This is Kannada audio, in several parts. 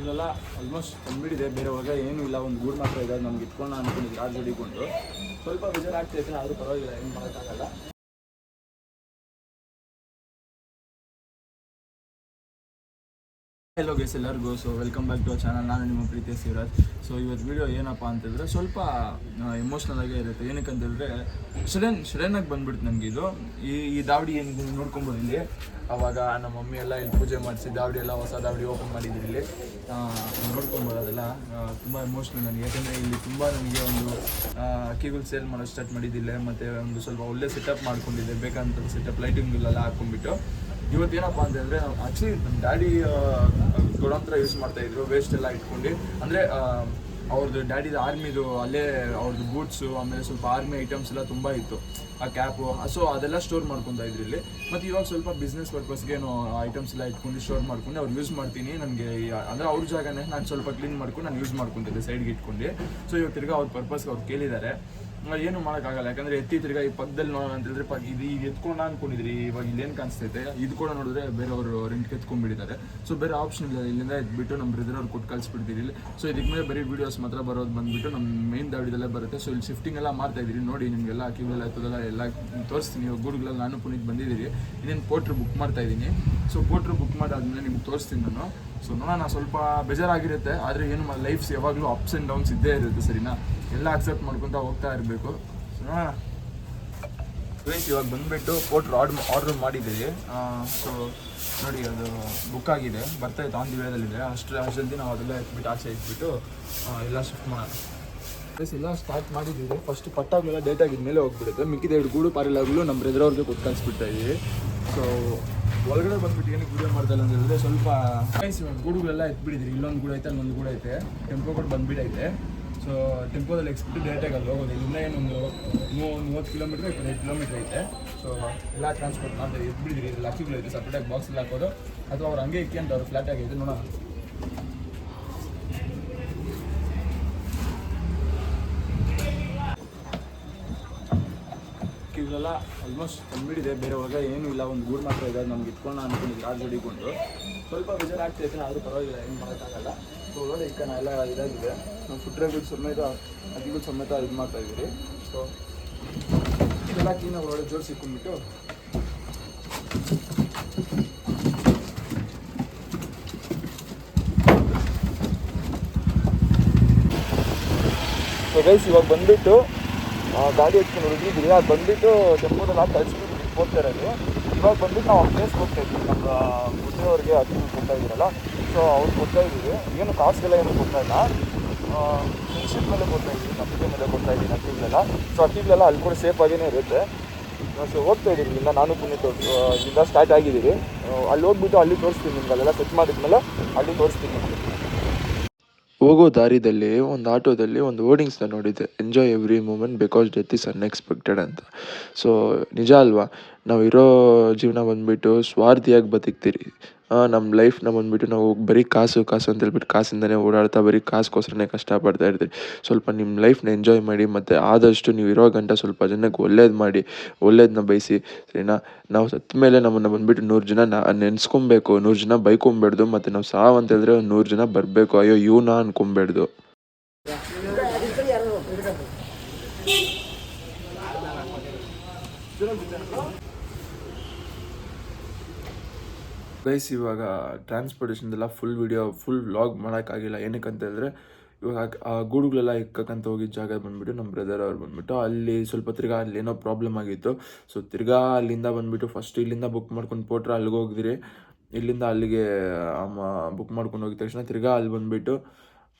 ಇವೆಲ್ಲ ಆಲ್ಮೋಸ್ಟ್ ಕಂಪ್ಲೀಟ್ ಬೇರೆ ಒಳಗೆ ಏನೂ ಇಲ್ಲ. ಒಂದು ಗೂಡು ಮಾತ್ರ ಇದೆ. ನಮ್ಗೆ ಇಟ್ಕೊಂಡು ಅನ್ಕೊಂಡಿದ್ದೆ ಆರು ಜೋಡಿಕೊಂಡು ಸ್ವಲ್ಪ ಬೇಜಾರಾಗ್ತೈತೆ ಆದರೂ ಪರವಾಗಿಲ್ಲ, ಏನು ಮಾಡೋಕ್ಕಾಗಲ್ಲ. ಹೆಲೋ ಗೈಸ್ ಎಲ್ಲರಿಗೂ. So welcome back to channel ನಾನು ನಿಮ್ಮ ಪ್ರೀತಿಯ ಶಿವರಾಜ್. ಸೊ ಇವತ್ತು ವಿಡಿಯೋ ಏನಪ್ಪ ಅಂತಂದರೆ ಸ್ವಲ್ಪ ಎಮೋಷ್ನಲ್ ಆಗೇ ಇರುತ್ತೆ. ಏನಕ್ಕೆ ಅಂತಂದರೆ ಸಡನ್ ಸಡನ್ನಾಗಿ ಬಂದ್ಬಿಡ್ತು ನನಗೆ ಇದು. ಈ ಈ ದಾವಡಿ ಏನು ನೋಡ್ಕೊಂಬೋದು ಇಲ್ಲಿ? ಅವಾಗ ನಮ್ಮ ಮಮ್ಮಿ ಎಲ್ಲ ಇಲ್ಲಿ ಪೂಜೆ ಮಾಡಿಸಿ ದಾವಡಿ ಎಲ್ಲ, ಹೊಸ ದಾವಡಿ ಓಪನ್ ಮಾಡಿದ್ರು ಇಲ್ಲಿ. ನೋಡ್ಕೊಂಬೋದು ಅದೆಲ್ಲ ತುಂಬ ಎಮೋಷ್ನಲ್ ನನಗೆ. ಯಾಕಂದರೆ ಇಲ್ಲಿ ತುಂಬ ನನಗೆ ಒಂದು ಅಕ್ಕಿಗಳು ಸೇಲ್ ಮಾಡೋ ಸ್ಟಾರ್ಟ್ ಮಾಡಿದ್ದಿಲ್ಲ. ಮತ್ತು ಒಂದು ಸ್ವಲ್ಪ ಒಳ್ಳೆ ಸೆಟಪ್ ಮಾಡ್ಕೊಂಡಿದ್ದೆ. ಬೇಕಂತ ಸೆಟಪ್ ಲೈಟಿಂಗ್ ಬಿಲ್ಲೆಲ್ಲ ಹಾಕ್ಕೊಂಡ್ಬಿಟ್ಟು. ಇವತ್ತೇನಪ್ಪ ಅಂತಂದರೆ ಆ್ಯಕ್ಚುಲಿ ನಮ್ಮ ಡ್ಯಾಡಿ ಗೊಡಂತ್ರ ಯೂಸ್ ಮಾಡ್ತಾ ಇದ್ರು ವೇಸ್ಟ್ ಎಲ್ಲ ಇಟ್ಕೊಂಡು. ಅಂದರೆ ಅವ್ರದ್ದು ಡ್ಯಾಡಿದು ಆರ್ಮಿದು ಅಲ್ಲೇ ಅವ್ರದ್ದು ಬೂಟ್ಸು ಆಮೇಲೆ ಸ್ವಲ್ಪ ಆರ್ಮಿ ಐಟಮ್ಸ್ ಎಲ್ಲ ತುಂಬ ಇತ್ತು. ಆ ಕ್ಯಾಪು ಸೊ ಅದೆಲ್ಲ ಸ್ಟೋರ್ ಮಾಡ್ಕೊತಾ ಇದ್ರು ಇಲ್ಲಿ. ಮತ್ತು ಇವಾಗ ಸ್ವಲ್ಪ ಬಿಸ್ನೆಸ್ ಪರ್ಪಸ್ಗೆ ಐಟಮ್ಸ್ ಎಲ್ಲ ಇಟ್ಕೊಂಡು ಸ್ಟೋರ್ ಮಾಡ್ಕೊಂಡು ಅವ್ರು ಯೂಸ್ ಮಾಡ್ತೀನಿ. ನನಗೆ ಅಂದರೆ ಅವ್ರ ಜಾಗನೇ ನಾನು ಸ್ವಲ್ಪ ಕ್ಲೀನ್ ಮಾಡ್ಕೊಂಡು ನಾನು ಯೂಸ್ ಮಾಡ್ಕೊತಿದ್ದೆ ಸೈಡ್ಗೆ ಇಟ್ಕೊಂಡು. ಸೊ ಇವಾಗ ತಿರ್ಗಾ ಅವ್ರ ಪರ್ಪಸ್ಗೆ ಅವ್ರು ಕೇಳಿದ್ದಾರೆ ಏನು ಮಾಡೋಕ್ಕಾಗಲ್ಲ. ಯಾಕಂದ್ರೆ ಎತ್ತಿ ತಿರ್ಗಾ ಈ ಪಕ್ಕದಲ್ಲಿ ನೋಡೋಣ ಅಂತ ಹೇಳಿದ್ರೆ ಪಕ್ಕ ಇದು ಈಗ ಎತ್ಕೊಂಡ ಅನ್ಕೊಂಡಿದ್ರಿ. ಇವಾಗ ಇಲ್ಲೇನು ಕಾಣಿಸ್ತೈತೆ. ಇದು ಕೂಡ ನೋಡಿದ್ರೆ ಬೇರೆಯವರು ರೆಂಟ್ಗೆ ಎತ್ಕೊಂಡ್ಬಿಟ್ಟಿದ್ದಾರೆ ಸೊ ಬೇರೆ ಆಪ್ಷನ್ ಇಲ್ಲ. ಇಲ್ಲಿಂದ ಎತ್ಬಿಟ್ಟು ನಮ್ಮ ಬ್ರದರ್ ಅವ್ರು ಕೊಟ್ಟು ಕಳಿಸ್ಬಿಡ್ತೀರಿ ಸೊ ಇದಕ್ಕೆ ಮೇಲೆ ಬರೀ ವೀಡಿಯೋಸ್ ಮಾತ್ರ ಬರೋದು ಬಂದ್ಬಿಟ್ಟು ನಮ್ಮ ಮೇನ್ ದಾವಡಿದಲ್ಲೇ ಬರುತ್ತೆ. ಸೊ ಇಲ್ಲಿ ಶಿಫ್ಟಿಂಗ್ ಎಲ್ಲ ಮಾಡ್ತಾ ಇದ್ದೀರಿ. ನೋಡಿ, ನಿಮಗೆಲ್ಲ ಕಿವಿಲ್ಲ ಎತ್ತದೆಲ್ಲ ಎಲ್ಲ ತೋರಿಸ್ತೀನಿ. ಗೂಡುಗಳಲ್ಲಿ ನಾನು ಪುನೀತ್ ಬಂದಿದ್ದೀರಿ. ಇನ್ನೇನು ಪೋಟ್ರ್ ಬುಕ್ ಮಾಡ್ತಾ ಇದ್ದೀನಿ. ಸೊ ಪೋಟ್ರ್ ಬುಕ್ ಮಾಡಾದ್ಮೇಲೆ ನಿಮ್ಗೆ ತೋರಿಸ್ತೀನಿ ನಾನು. ಸೊ ನೋಡೋಣ, ಸ್ವಲ್ಪ ಬೇಜಾರಾಗಿರುತ್ತೆ, ಆದರೆ ಏನು ಲೈಫ್ಸ್ ಯಾವಾಗಲೂ ಅಪ್ಸ್ ಆ್ಯಂಡ್ ಡೌನ್ಸ್ ಇದ್ದೇ ಇರುತ್ತೆ, ಸರಿನಾ? ಎಲ್ಲ ಅಕ್ಸೆಪ್ಟ್ ಮಾಡ್ಕೊತಾ ಹೋಗ್ತಾ ಇರಬೇಕು. ಸೊ ನೋಡೋಣ. ಫ್ರೆಂಡ್ಸ್ ಇವಾಗ ಬಂದುಬಿಟ್ಟು ಕೋಟ್ರ್ ಆರ್ಡ್ರ್ ಆರ್ಡ್ರ್ ಮಾಡಿದ್ದೀವಿ. ಸೊ ನೋಡಿ, ಅದು ಬುಕ್ ಆಗಿದೆ. ಬರ್ತಾ ಇತ್ತು ಆನ್ ದಿ ವೇದಲ್ಲಿದೆ ಅಷ್ಟು ಜಲ್ದಿ ನಾವು ಅದೆಲ್ಲ ಇಟ್ಬಿಟ್ಟು ಆಚೆ ಇಟ್ಬಿಟ್ಟು ಎಲ್ಲ ಶಿಫ್ಟ್ ಮಾಡೋಣ. ಪ್ಲೀಸ್ ಎಲ್ಲ ಸ್ಟಾರ್ಟ್ ಮಾಡಿದ್ದೀವಿ. ಫಸ್ಟ್ ಪಟ್ಟಾಗಲೆಲ್ಲ ಡೇಟ್ ಆಗಿದ್ಮೇಲೆ ಹೋಗ್ಬಿಡುತ್ತೆ. ಮಿಕ್ಕಿದ ಎರಡು ಗೂಡು ಪಾರಿಲಾಗಲು ನಮ್ಮ ಬ್ರದರ್ ಕೊಟ್ಟು ಕಳಿಸ್ಬಿಡ್ತಾ ಇದ್ದೀವಿ. ಸೊ ಒಳಗಡೆ ಬಂದ್ಬಿಟ್ಟು ಏನಕ್ಕೆ ವಿಡಿಯೋ ಮಾಡ್ತಾ ಅಂತ ಹೇಳಿದ್ರೆ ಸ್ವಲ್ಪ ಗೂಡುಗಳೆಲ್ಲ ಎತ್ಬಿಟ್ಟಿದ್ರಿ ಇಲ್ಲೊಂದು ಗೂಡು ಐತೆ, ಅಲ್ಲೊಂದು ಗೂಡು ಐತೆ. ಟೆಂಪೋ ಕೂಡ ಬಂದ್ಬಿಟ್ಟೈತೆ. ಸೊ ಟೆಂಪೋದಲ್ಲಿ ಎಕ್ಸ್ಬಿಟ್ಟು ಡೈರೆಕ್ಟಾಗಿ ಅಲ್ಲಿ ಹೋಗೋದು. ಇಲ್ಲಿಂದ ಏನೊಂದು ಮೂವ ಮೂವತ್ತು ಕಿಲೋಮೀಟ್ರ್ ಇಪ್ಪತ್ತೈದು ಕಿಲೋಮೀಟ್ರ್ ಐತೆ. ಸೊ ಎಲ್ಲ ಟ್ರಾನ್ಸ್ಪೋರ್ಟ್ ಮಾಡ್ತಾರೆ ಎತ್ಬಿಟ್ಟಿದ್ರಿ ಐತೆ. ಸಪ್ರೇಟಾಗಿ ಬಾಕ್ಸಲ್ಲಿ ಹಾಕೋದು. ಅಥವಾ ಅವ್ರು ಹಂಗೆ ಅಂತ ಅವ್ರು ಫ್ಲಾಟ್ ಆಗೈತೆ ನೋಡೋಣ. ಇವೆಲ್ಲ ಆಲ್ಮೋಸ್ಟ್ ಕಂಪ್ಲೀಟ್ ಬೇರೆ ಹೊರಗೆ ಏನೂ ಇಲ್ಲ. ಒಂದು ಗೂಡು ಮಾತ್ರ ಇದೆ. ನಮ್ಗೆ ಇಟ್ಕೊಂಡು ಅನ್ಕೊಂಡಿದ್ದೆ ಆರು ಜೋಡಿಕೊಂಡು ಸ್ವಲ್ಪ ಬೇಜಾರಾಗ್ತೈತೆ ಆದರೂ ಪರವಾಗಿಲ್ಲ. ಏನು ಮಾಡೋಕ್ಕಾಗಲ್ಲ. ಸೊ ನೋಡಿ ಈಗ ಎಲ್ಲ ಇದಾಗಿದೆ. ನಾವು ಫುಟ್ರೇಗಳು ಸಮೇತ ಅದಿಗಳು ಸಮೇತ ಇದು ಮಾಡ್ತಾ ಇದ್ದೀರಿ. ಸೊ ಇದೆಲ್ಲ ಕ್ಲೀನಾಗಿ ಒಳ್ಳೆ ಜೋಡಿಸಿ ಇಟ್ಕೊಂಡ್ಬಿಟ್ಟು ಸೊ ಗೈಸ್ ಇವಾಗ ಬಂದುಬಿಟ್ಟು ಗಾಡಿ ಎತ್ಕೊಂಡು ಹುಡುಗಿದ್ರಿ ಅದು ಬಂದುಬಿಟ್ಟು ಟೆಂಪೋದಲ್ಲಿ ಹಾಕಿ ಕಳಿಸ್ಬಿಟ್ಟು ಹೋಗ್ತಾ ಇವಾಗ ಬಂದ್ಬಿಟ್ಟು ನಾವು ಪ್ಲೇಸ್ ಹೋಗ್ತಾ ಇದ್ವಿ ನಮ್ಮ ಮುದ್ರೆಯವ್ರಿಗೆ ಅಕ್ಕಿ ಕೊಡ್ತಾ ಇದ್ದೀರಲ್ಲ. ಸೊ ಅವ್ರು ಕೊಡ್ತಾ ಇದ್ದೀವಿ ಏನು ಕಾಸ್ಗೆಲ್ಲ ಏನು ಕೊಡ್ತಾ ಇಲ್ಲ. ಫ್ರೆಂಡ್ಶಿಪ್ ಮೇಲೆ ಕೊಡ್ತಾ ಇದ್ದೀವಿ ನಂಬಿಕೆ ಮೇಲೆ ಕೊಡ್ತಾ ಇದ್ದೀನಿ ಅಕ್ಕಿಗಳೆಲ್ಲ ಸೊ ಅಕ್ಕಿಗಳೆಲ್ಲ ಅಲ್ಲಿ ಕೂಡ ಸೇಫ್ ಆಗಿಯೇ ಇರುತ್ತೆ. ಸೊ ಹೋಗ್ತಾ ಇದ್ದೀವಿ ಇಲ್ಲಿಂದ ನಾನು ಪುನೀತ್ ಇಲ್ಲಿಂದ ಸ್ಟಾರ್ಟ್ ಆಗಿದ್ದೀವಿ ಅಲ್ಲಿ ಹೋಗ್ಬಿಟ್ಟು ಅಲ್ಲಿ ತೋರಿಸ್ತೀನಿ ನಿಮ್ಗೆ. ಅಲ್ಲೆಲ್ಲ ಸೆಟ್ ಮಾಡಿದ್ಮೇಲೆ ಅಲ್ಲಿ ತೋರಿಸ್ತೀನಿ ಹೋಗೋ ದಾರಿದಲ್ಲಿ, ಒಂದು ಆಟೋದಲ್ಲಿ ಒಂದು ಹೋರ್ಡಿಂಗ್ಸ್ನ ನೋಡಿದ್ದೆ. Enjoy every moment because death is unexpected ಅಂತ. ಸೊ ನಿಜ ಅಲ್ವಾ? ನಾವು ಇರೋ ಜೀವನ ಬಂದುಬಿಟ್ಟು ಸ್ವಾರ್ಥಿಯಾಗಿ ಬದುಕ್ತೀರಿ. ನಮ್ಮ ಲೈಫ್ನ ಬಂದುಬಿಟ್ಟು ನಾವು ಬರೀ ಕಾಸು ಕಾಸು ಅಂತ ಹೇಳ್ಬಿಟ್ಟು ಕಾಸಿಂದನೇ ಓಡಾಡ್ತಾ ಬರೀ ಕಾಸುಗೋಸ್ಕರನೇ ಕಷ್ಟಪಡ್ತಾ ಇರ್ತೀರಿ. ಸ್ವಲ್ಪ ನಿಮ್ಮ ಲೈಫ್ನ ಎಂಜಾಯ್ ಮಾಡಿ ಮತ್ತು ಆದಷ್ಟು ನೀವು ಇರೋ ಗಂಟ ಸ್ವಲ್ಪ ಜನಕ್ಕೆ ಒಳ್ಳೇದು ಮಾಡಿ ಒಳ್ಳೇದನ್ನ ಬಯಸಿ, ಸರಿನಾ? ನಾವು ಸತ್ತ ಮೇಲೆ ನಮ್ಮನ್ನು ಬಂದುಬಿಟ್ಟು ನೂರು ಜನ ನೆನೆಸ್ಕೊಬೇಕು, ನೂರು ಜನ ಬೈಕೊಂಬಾರ್ದು ಮತ್ತು ನಾವು ಸಾವು ಅಂತ ಹೇಳಿದ್ರೆ ನೂರು ಜನ ಬರಬೇಕು. ಅಯ್ಯೋ, ಇವನ ಅನ್ಕೊಂಬೇಡ್ದು. ಗೈಸ್, ಇವಾಗ ಟ್ರಾನ್ಸ್ಪೋರ್ಟೇಷನ್ದೆಲ್ಲ ಫುಲ್ ವಿಡಿಯೋ ಫುಲ್ ವ್ಲಾಗ್ ಮಾಡೋಕ್ಕಾಗಿಲ್ಲ. ಏನಕ್ಕೆ ಅಂತ ಹೇಳಿದ್ರೆ, ಇವಾಗ ಆ ಗೂಡುಗಳೆಲ್ಲ ಇಕ್ಕಂತ ಹೋಗಿದ್ದ ಜಾಗ ಬಂದ್ಬಿಟ್ಟು ನಮ್ಮ ಬ್ರದರ್ ಅವ್ರು ಬಂದ್ಬಿಟ್ಟು ಅಲ್ಲಿ ಸ್ವಲ್ಪ ತಿರ್ಗಾ ಅಲ್ಲಿ ಏನೋ ಪ್ರಾಬ್ಲಮ್ ಆಗಿತ್ತು. ಸೊ ತಿರ್ಗಾ ಅಲ್ಲಿಂದ ಬಂದ್ಬಿಟ್ಟು ಫಸ್ಟ್ ಇಲ್ಲಿಂದ ಬುಕ್ ಮಾಡ್ಕೊಂಡು ಪೋಟ್ರೆ ಅಲ್ಲಿಗೆ ಹೋಗಿದ್ರಿ. ಇಲ್ಲಿಂದ ಅಲ್ಲಿಗೆ, ಅಮ್ಮ ಬುಕ್ ಮಾಡ್ಕೊಂಡು ಹೋಗಿದ ತಕ್ಷಣ ತಿರ್ಗಾ ಅಲ್ಲಿ ಬಂದುಬಿಟ್ಟು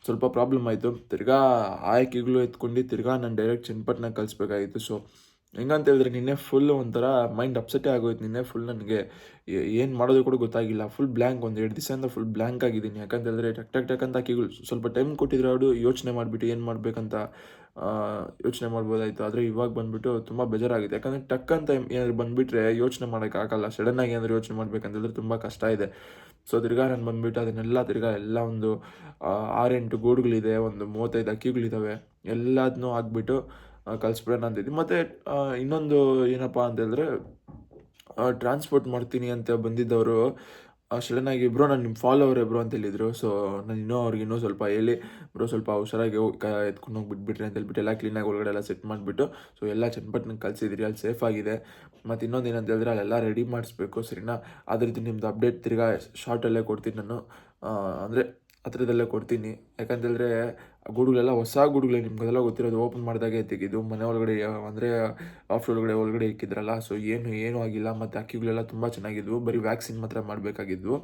ಸ್ವಲ್ಪ ಪ್ರಾಬ್ಲಮ್ ಆಯಿತು. ತಿರ್ಗಾ ಆಯ್ಕೆಗಳು ಎತ್ಕೊಂಡು ತಿರ್ಗಾ ನಾನು ಡೈರೆಕ್ಟ್ ಚನ್ನಪಟ್ಟಣ ಕಳಿಸ್ಬೇಕಾಗಿತ್ತು. ಸೊ ಹೆಂಗಂತ ಹೇಳಿದ್ರೆ ನಿನ್ನೆ ಫುಲ್ ಒಂಥರ ಮೈಂಡ್ ಅಪ್ಸೆಟೇ ಆಗೋಯ್ತು ನಿನ್ನೆ ಫುಲ್ ನನಗೆ. ಏನು ಮಾಡೋದು ಕೂಡ ಗೊತ್ತಾಗಿಲ್ಲ. ಫುಲ್ ಬ್ಲ್ಯಾಂಕ್ ಒಂದು ಎರಡು ದಿವಸದಿಂದ ಫುಲ್ ಬ್ಲ್ಯಾಂಕ್ ಆಗಿದ್ದೀನಿ. ಯಾಕಂತ ಹೇಳಿದ್ರೆ ಟಕ್ ಟಕ್ ಟಕ್ ಅಂತ ಅಕ್ಕಿಗಳು ಸ್ವಲ್ಪ ಟೈಮ್ ಕೊಟ್ಟಿದ್ರೆ ಅವರು ಯೋಚನೆ ಮಾಡಿಬಿಟ್ಟು ಏನು ಮಾಡಬೇಕಂತ ಯೋಚನೆ ಮಾಡ್ಬೋದಾಯಿತು. ಆದರೆ ಇವಾಗ ಬಂದುಬಿಟ್ಟು ತುಂಬ ಬೇಜಾರಾಗಿದೆ. ಯಾಕಂದರೆ ಟಕ್ ಅಂತ ಏನಾದ್ರು ಬಂದುಬಿಟ್ರೆ ಯೋಚನೆ ಮಾಡೋಕ್ಕಾಗಲ್ಲ ಸಡನ್ನಾಗಿ ಏನಾದ್ರು ಯೋಚನೆ ಮಾಡ್ಬೇಕಂತಂದ್ರೆ ತುಂಬ ಕಷ್ಟ ಇದೆ. ಸೊ ತಿರ್ಗಾ ನಾನು ಬಂದುಬಿಟ್ಟು ಅದನ್ನೆಲ್ಲ ತಿರ್ಗಾ ಎಲ್ಲ ಒಂದು ಆರೆಂಟು ಗೂಡುಗಳಿದೆ, ಒಂದು ಮೂವತ್ತೈದು ಅಕ್ಕಿಗಳಿದ್ದಾವೆ ಎಲ್ಲದನ್ನೂ ಹಾಕ್ಬಿಟ್ಟು ಕಳಿಸ್ಬಿಡೋಣ ಅಂತಿದ್ವಿ ಮತ್ತು ಇನ್ನೊಂದು ಏನಪ್ಪ ಅಂತ ಹೇಳಿದ್ರೆ ಟ್ರಾನ್ಸ್ಪೋರ್ಟ್ ಮಾಡ್ತೀನಿ ಅಂತ ಬಂದಿದ್ದವರು ಸಡನ್ನಾಗಿ ಬ್ರೋ, ನಾನು ನಿಮ್ಮ ಫಾಲೋವರ್ ಬ್ರೋ ಅಂತ ಹೇಳಿದ್ರು. ಸೊ ನಾನು ಇನ್ನೂ ಅವ್ರಿಗೆ ಇನ್ನೂ ಸ್ವಲ್ಪ ಹೇಳಿ, ಬ್ರೋ, ಸ್ವಲ್ಪ ಹುಷಾರಾಗಿ ಎತ್ಕೊಂಡು ಹೋಗಿ ಬಿಟ್ಬಿಟ್ರಿ ಅಂತ ಹೇಳ್ಬಿಟ್ಟು ಎಲ್ಲ ಕ್ಲೀನಾಗಿ ಒಳಗಡೆ ಎಲ್ಲ ಸೆಟ್ ಮಾಡಿಬಿಟ್ಟು ಸೊ ಎಲ್ಲ ಚನ್ನಪಟ್ಟಣಕ್ಕೆ ಕಳಿಸಿದ್ರಿ, ಅಲ್ಲಿ ಸೇಫ್ ಆಗಿದೆ. ಮತ್ತು ಇನ್ನೊಂದು ಏನಂತ ಹೇಳಿದ್ರೆ, ಅಲ್ಲೆಲ್ಲ ರೆಡಿ ಮಾಡಿಸ್ಬೇಕು, ಸರಿನಾ? ಅದ್ರದ್ದು ನಿಮ್ಮದು ಅಪ್ಡೇಟ್ ತಿರ್ಗಾ ಶಾರ್ಟಲ್ಲೇ ಕೊಡ್ತೀನಿ ನಾನು. ಅಂದರೆ ಹತ್ರದಲ್ಲೇ ಕೊಡ್ತೀನಿ. ಯಾಕಂತೇಳಿದ್ರೆ ಗೂಡುಗಳೆಲ್ಲ ಹೊಸ ಗೂಡುಗಳೇ ನಿಮ್ಗೆಲ್ಲ ಗೊತ್ತಿರೋದು. ಓಪನ್ ಮಾಡಿದಾಗೆ ತೆಗೆದು ಮನೆ ಒಳಗಡೆ, ಅಂದರೆ ಆಫ್ ಒಳಗಡೆ ಒಳಗಡೆ ಇಕ್ಕಿದ್ರಲ್ಲ ಸೊ ಏನು, ಏನೂ ಆಗಿಲ್ಲ. ಮತ್ತು ಅಕ್ಕಿಗಳೆಲ್ಲ ತುಂಬ ಚೆನ್ನಾಗಿದ್ವು. ಬರೀ ವ್ಯಾಕ್ಸಿನ್ ಮಾತ್ರ ಮಾಡಬೇಕಾಗಿದ್ವು.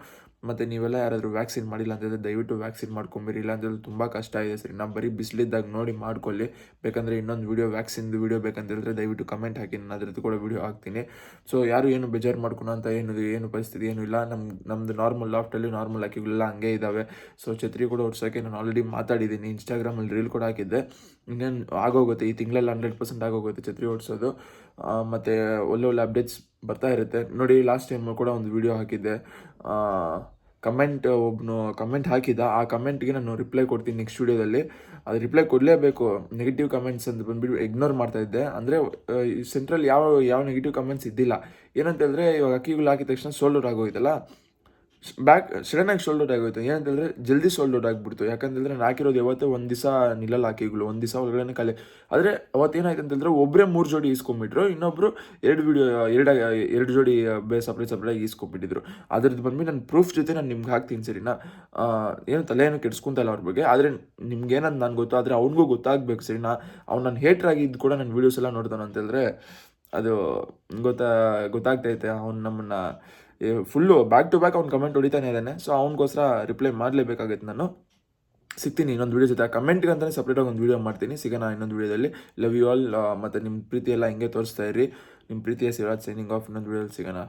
ಮತ್ತು ನೀವೆಲ್ಲ ಯಾರಾದರೂ ವ್ಯಾಕ್ಸಿನ್ ಮಾಡಿಲ್ಲ ಅಂತಂದರೆ ದಯವಿಟ್ಟು ವ್ಯಾಕ್ಸಿನ್ ಮಾಡ್ಕೊಂಬಿರಿ. ಇಲ್ಲ ಅಂತಂದ್ರೆ ತುಂಬ ಕಷ್ಟ ಇದೆ ಸರಿ. ನಾ ಬರೀ ಬಿಸಿಲಿದ್ದಾಗ ನೋಡಿ ಮಾಡ್ಕೊಳ್ಳಿ. ಬೇಕಂದರೆ ಇನ್ನೊಂದು ವೀಡಿಯೋ ವ್ಯಾಕ್ಸಿನ್ದು ವೀಡಿಯೋ ಬೇಕಂತೇಳಿದ್ರೆ ದಯವಿಟ್ಟು ಕಮೆಂಟ್ ಹಾಕಿ ನಾನು ಅದ್ರದ್ದು ಕೂಡ ವೀಡಿಯೋ ಹಾಕ್ತೀನಿ. ಸೊ ಯಾರು ಏನು ಬೇಜಾರು ಮಾಡ್ಕೊಳೋ ಅಂತ ಏನು ಏನು ಪರಿಸ್ಥಿತಿ ಏನು ಇಲ್ಲ. ನಮ್ಮ ನಮ್ಮದು ನಾರ್ಮಲ್ ಲಾಫ್ಟಲ್ಲಿ ನಾರ್ಮಲ್ ಅಕ್ಕಿಗಳೆಲ್ಲ ಹಂಗೆ ಇದ್ದಾವೆ ಸೊ ಛತ್ರಿ ಕೂಡ ಓಡಿಸೋಕ್ಕೆ ನಾನು ಆಲ್ರೆಡಿ ಮಾತಾಡಿದ್ದೀನಿ. ಇನ್ಸ್ಟಾಗ್ರಾಮಲ್ಲಿ ರೀಲ್ ಕೂಡ ಹಾಕಿದ್ದೆ. ಇನ್ನೇನು ಆಗೋಗುತ್ತೆ, ಈ ತಿಂಗಳಲ್ಲಿ ಹಂಡ್ರೆಡ್ ಪರ್ಸೆಂಟ್ ಆಗೋಗುತ್ತೆ ಛತ್ರಿ ಓಡಿಸೋದು. ಮತ್ತು ಒಳ್ಳೆ ಒಳ್ಳೆ ಅಪ್ಡೇಟ್ಸ್ ಬರ್ತಾ ಇರುತ್ತೆ. ನೋಡಿ ಲಾಸ್ಟ್ ಟೈಮ್ ಕೂಡ ಒಂದು ವಿಡಿಯೋ ಹಾಕಿದ್ದೆ. ಕಮೆಂಟ್ ಒಬ್ಬನು ಕಮೆಂಟ್ ಹಾಕಿದ. ಆ ಕಮೆಂಟ್ಗೆ ನಾನು ರಿಪ್ಲೈ ಕೊಡ್ತೀನಿ ನೆಕ್ಸ್ಟ್ ವಿಡಿಯೋದಲ್ಲಿ ಅದು ರಿಪ್ಲೈ ಕೊಡಲೇಬೇಕು. ನೆಗೆಟಿವ್ ಕಮೆಂಟ್ಸ್ ಅಂತ ಬಂದ್ಬಿಟ್ಟು ಇಗ್ನೋರ್ ಮಾಡ್ತಾ ಇದ್ದೆ. ಅಂದರೆ ಸೆಂಟ್ರಲ್ ಯಾವ ಯಾವ ನೆಗೆಟಿವ್ ಕಮೆಂಟ್ಸ್ ಇದ್ದಿಲ್ಲ. ಏನಂತ ಹೇಳಿದ್ರೆ, ಇವಾಗ ಅಕ್ಕಿಗಳು ಹಾಕಿದ ತಕ್ಷಣ ಸೋಲ್ಡ್ ಔಟ್ ಆಗೋಯ್ತಲ್ಲ? ಬ್ಯಾಕ್ ಸಡನ್ನಾಗಿ ಸೋಲ್ಡ್ ಔಟ್ ಆಗೋಯ್ತು ಏನಂತ ಹೇಳಿದ್ರೆ ಜಲ್ದಿ ಸೋಲ್ಡ್ ಔಟ್ ಆಗಿಬಿಡ್ತು ಯಾಕಂತಂದ್ರೆ ನಾನು ಹಾಕಿರೋದು ಯಾವತ್ತೂ ಒಂದು ದಿವಸ ನಿಲ್ಲಲ್ಲ ಹಾಕಿಗಳು. ಒಂದು ದಿವಸ ಒಳಗಡೆ ಖಾಲಿ ಆದರೆ ಅವತ್ತೇನಾಯ್ತು ಅಂತಂದ್ರೆ ಒಬ್ಬರೇ ಮೂರು ಜೋಡಿ ಈಸ್ಕೊಂಬಿಟ್ರು ಇನ್ನೊಬ್ಬರು ಎರಡು ವಿಡಿಯೋ ಎರಡು ಎರಡು ಜೋಡಿ ಬೇ ಸಪ್ರೇಟ್ ಸಪ್ರೇಟಾಗಿ ಈಸ್ಕೊಂಬಿಟ್ಟಿದ್ರು ಅದ್ರದ್ದು ಬಂದ್ಬಿಟ್ಟು ನಾನು ಪ್ರೂಫ್ ಜೊತೆ ನಾನು ನಿಮ್ಗೆ ಹಾಕ್ತೀನಿ ಸರಿನಾ? ಏನು ತಲೆ ಏನು ಕೆಡ್ಸ್ಕೊಂತಲ್ಲ ಅವ್ರ ಬಗ್ಗೆ. ಆದರೆ ನಿಮ್ಗೆ ಏನಂತ ನಾನು ಗೊತ್ತು, ಆದರೆ ಅವ್ನಿಗೂ ಗೊತ್ತಾಗಬೇಕು ಸರಿನಾ? ಅವ್ನು ನಾನು ಹೇಟ್ರಾಗಿದ್ದು ಕೂಡ ನನ್ನ ವೀಡಿಯೋಸ್ ಎಲ್ಲ ನೋಡ್ತಾನೆ ಅಂತಂದರೆ ಅದು ಗೊತ್ತಾ ಗೊತ್ತಾಗ್ತೈತೆ ಅವ್ನು ನಮ್ಮನ್ನು ಫುಲ್ಲು ಬ್ಯಾಕ್ ಟು ಬ್ಯಾಕ್ ಅವ್ನು ಕಮೆಂಟ್ ಹೊಡಿತಾನೆ ಇದ್ದಾನೆ ಸೊ ಅವ್ನಿಗೋಸ್ಕರ ರಿಪ್ಲೈ ಮಾಡಲೇಬೇಕಾಗುತ್ತೆ ನಾನು. ಸಿಗ್ತೀನಿ, ಇನ್ನೊಂದು ವೀಡಿಯೋ ಜೊತೆ. ಕಮೆಂಟ್ಗೆ ಅಂತಲೇ ಸಪ್ರೇಟಾಗಿ ಒಂದು ವೀಡಿಯೋ ಮಾಡ್ತೀನಿ. ಸಿಗೋಣ ಇನ್ನೊಂದು ವೀಡಿಯೋದಲ್ಲಿ ಲವ್ ಯು ಆಲ್ ಮತ್ತು ನಿಮ್ಮ ಪ್ರೀತಿ ಎಲ್ಲ ಹಿಂಗೆ ತೋರಿಸ್ತಾ ಇರಿ. ನಿಮ್ಮ ಪ್ರೀತಿಯ ಶಿವರಾಜ್ ಸೈನಿಂಗ್ ಆಫ್ ಇನ್ನೊಂದು ವೀಡಿಯೋದಲ್ಲಿ ಸಿಗೋಣ.